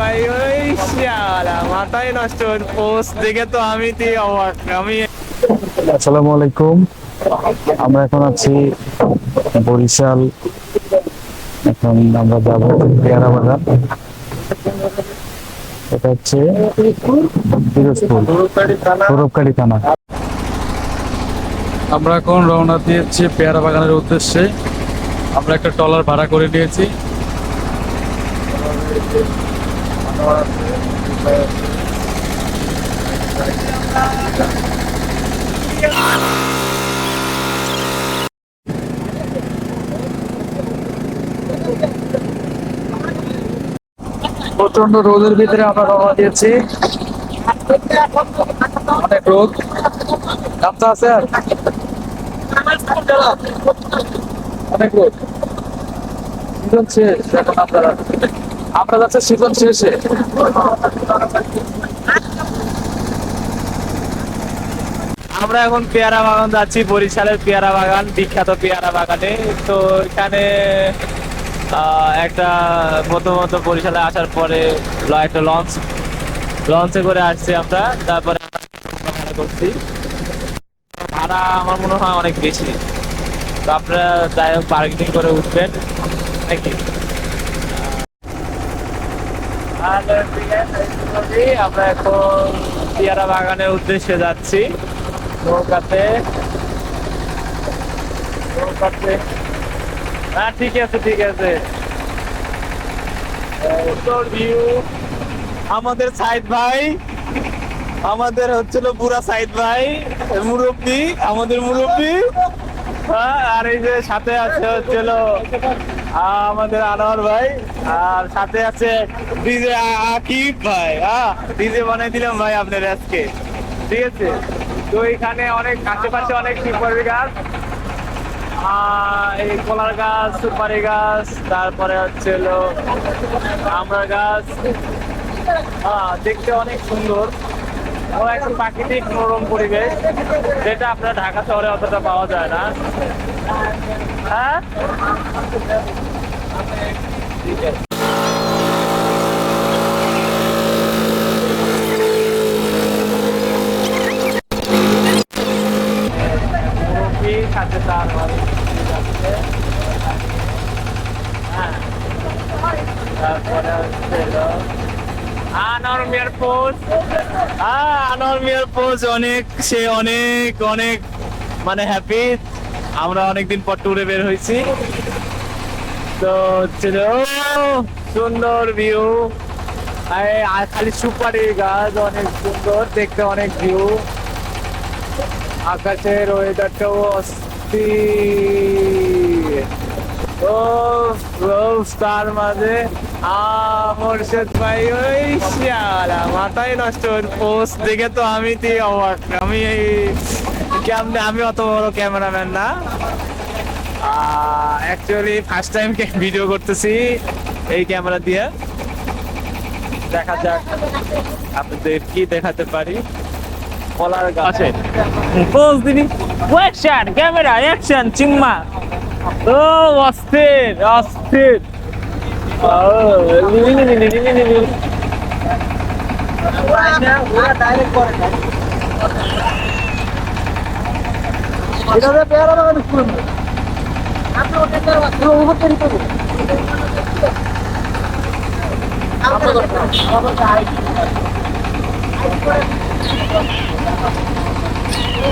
ভাই ওই শালা মাথায় নষ্ট পোস্ট দেখে তো আমি তো অবাক আমি আসসালামু আলাইকুম। আমরা এখন আছি বরিশাল। এখন আমরা যাব পেয়ারা বাগান এটা হচ্ছে পিরোজপুর থানা। আমরা এখন রওনা দিয়েছি পেয়ারা বাগানের উদ্দেশ্যে। আমরা একটা ট্রলার ভাড়া করে নিয়েছি। প্রচণ্ড রোদের ভিতরে আমরা রওনা দিয়েছি। অনেক রোদ। গামছা আছে? আর অনেক রোদ। শেষ এখন আপনারা আমরা যাচ্ছে সিজন শেষে। আমরা এখন পেয়ারা বাগান যাচ্ছি, বরিশালের পেয়ারা বাগান, বিখ্যাত পেয়ারা বাগানে। তো এখানে একটা প্রথমত বরিশালে আসার পরে একটা লঞ্চ, লঞ্চে করে আসছি আমরা। তারপরে ভাড়া করছি। ভাড়া আমার মনে হয় অনেক বেশি। তো আপনারা যাই হোক বার্গেনিং করে উঠবেন। নাকি? আমরা এখন পেয়ারা বাগানের উদ্দেশ্যে যাচ্ছি। নৌকাতে। নৌকাতে। হ্যাঁ ঠিক আছে ঠিক আছে। ভিউ আমাদের সাইদ ভাই। আমাদের হচ্ছিল বুড়া সাইদ ভাই, মুরব্বী। আমাদের মুরব্বী। হ্যাঁ আর এই যে সাথে আছে হচ্ছিল আমাদের আনোয়ার ভাই, আর সাথে আছে ডিজে আকিব ভাই। হ্যাঁ ডিজে বানাই দিলাম ভাই আপনার আজকে। ঠিক আছে? তো এখানে অনেক, আশেপাশে অনেক সুপারি গাছ। এই কলার গাছ, সুপারি গাছ, তারপরে হচ্ছে হলো গাছ। হ্যাঁ দেখতে অনেক সুন্দর। ও একটা প্রাকৃতিক মনোরম পরিবেশ, যেটা আপনার ঢাকা শহরে অতটা পাওয়া যায় না। হ্যাঁ? সাথে তার হ্যাঁ। তারপরে হচ্ছে আনোয়ার মিয়ার পোজ। হ্যাঁ আনোয়ার মিয়ার পোজ অনেক, সে অনেক অনেক মানে হ্যাপি আমরা অনেকদিন পর ট্যুরে বের হয়েছি। তো ছিল সুন্দর ভিউ আর খালি সুপারি গাছ অনেক সুন্দর, দেখতে অনেক ভিউ আকাশের ওয়েদারটাও অস্থির। ও, তার মাঝে মোরশেদ ভাই ওই শালা মাথায় নষ্ট পোস্ট দেখে তো আমি তো অবাক। আমি এই কেমনে আমি অত বড় ক্যামেরাম্যান না। অ্যাকচুয়ালি ফার্স্ট টাইম ভিডিও করতেছি এই ক্যামেরা দিয়ে। দেখা যাক আপনাদের কি দেখাতে পারি। কলার গাছ। পোজ দিবি। অ্যাকশন ক্যামেরা অ্যাকশন চিংমা। ও অস্থির অস্থির।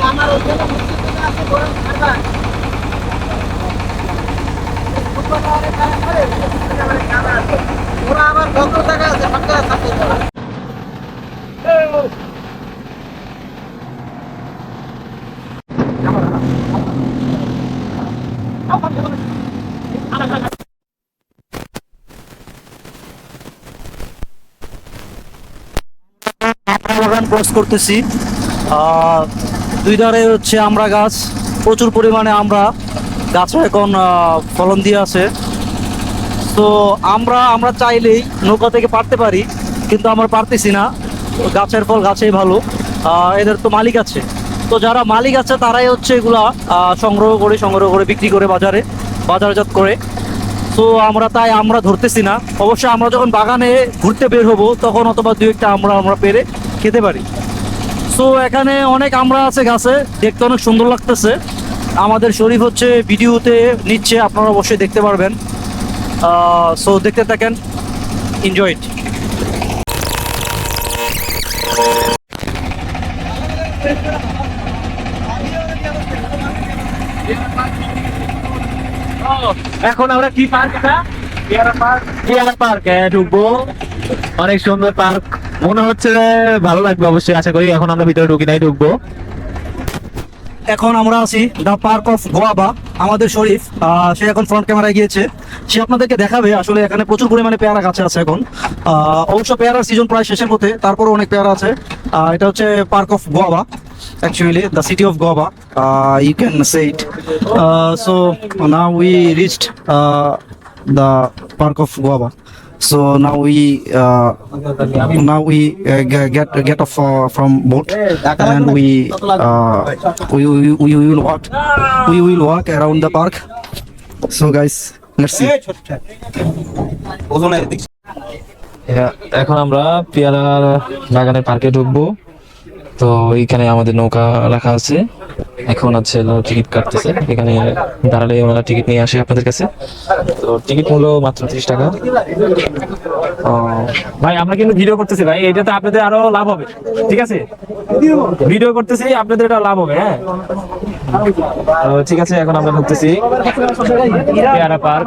আমার ওখানে আছে গরম খাবার করতেছি। দুই ধারে হচ্ছে আমরা গাছ প্রচুর পরিমাণে আমরা। গাছে এখন ফলন দিয়ে আছে। তো আমরা আমরা চাইলেই নৌকা থেকে পারতে পারি, কিন্তু আমরা পারতেছি না। গাছের ফল গাছেই ভালো এদের তো মালিক আছে। তো যারা মালিক আছে, তারাই হচ্ছে এগুলা সংগ্রহ করে সংগ্রহ করে, বিক্রি করে বাজারে, বাজারজাত করে। তো আমরা তাই, আমরা ধরতেছি না। অবশ্যই আমরা যখন বাগানে ঘুরতে বের হব, তখন অথবা দু একটা আমরা আমরা পেরে খেতে পারি। সো এখানে অনেক আমরা আছে গাছে, দেখতে অনেক সুন্দর লাগতেছে। আমাদের শরীফ হচ্ছে ভিডিওতে নিচ্ছে, আপনারা অবশ্যই দেখতে পারবেন। সো দেখতে থাকেন এনজয় ইট এখন আমরা কি পার্ক পার্ক ঢুকবো। অনেক সুন্দর পার্ক মনে হচ্ছে ভালো লাগবে অবশ্যই, আশা করি। এখন আমরা ভিতরে ঢুকি নাই, ঢুকবো। এখন আমরা আছি দ্য পার্ক অফ গোয়াবা আমাদের শরীফ সে এখন ফ্রন্ট ক্যামেরায় গিয়েছে। সে আপনাদেরকে দেখাবে, আসলে এখানে প্রচুর পরিমাণে পেয়ারা গাছে আছে এখন। অবশ্য পেয়ারার সিজন প্রায় শেষের পথে তারপরও অনেক পেয়ারা আছে। এটা হচ্ছে park of guava actually the city of guava you can say it so now we reached the park of guava So now we uh, now we uh, get get off uh, from boat and we uh, we, we will walk we will walk around the park. So guys, let's see. এখন আমরা পেয়ারা বাগানের পার্কে ঢুকবো তো এইখানে আমাদের নৌকা রাখা আছে। এখন আছে টিকিট কাটতেছে। এখানে দাঁড়ালে ওনারা টিকিট নিয়ে আসে আপনাদের কাছে। তো টিকিট মূল্য মাত্র ত্রিশ টাকা। ভাই, আমরা কিন্তু ভিডিও করতেছি, ভাই। এটা তো আপনাদের আরও লাভ হবে। ঠিক আছে? ভিডিও করতেছি, আপনাদের এটা লাভ হবে হ্যাঁ? ঠিক আছে, এখন আমরা ঢুকতেছি। পার্ক।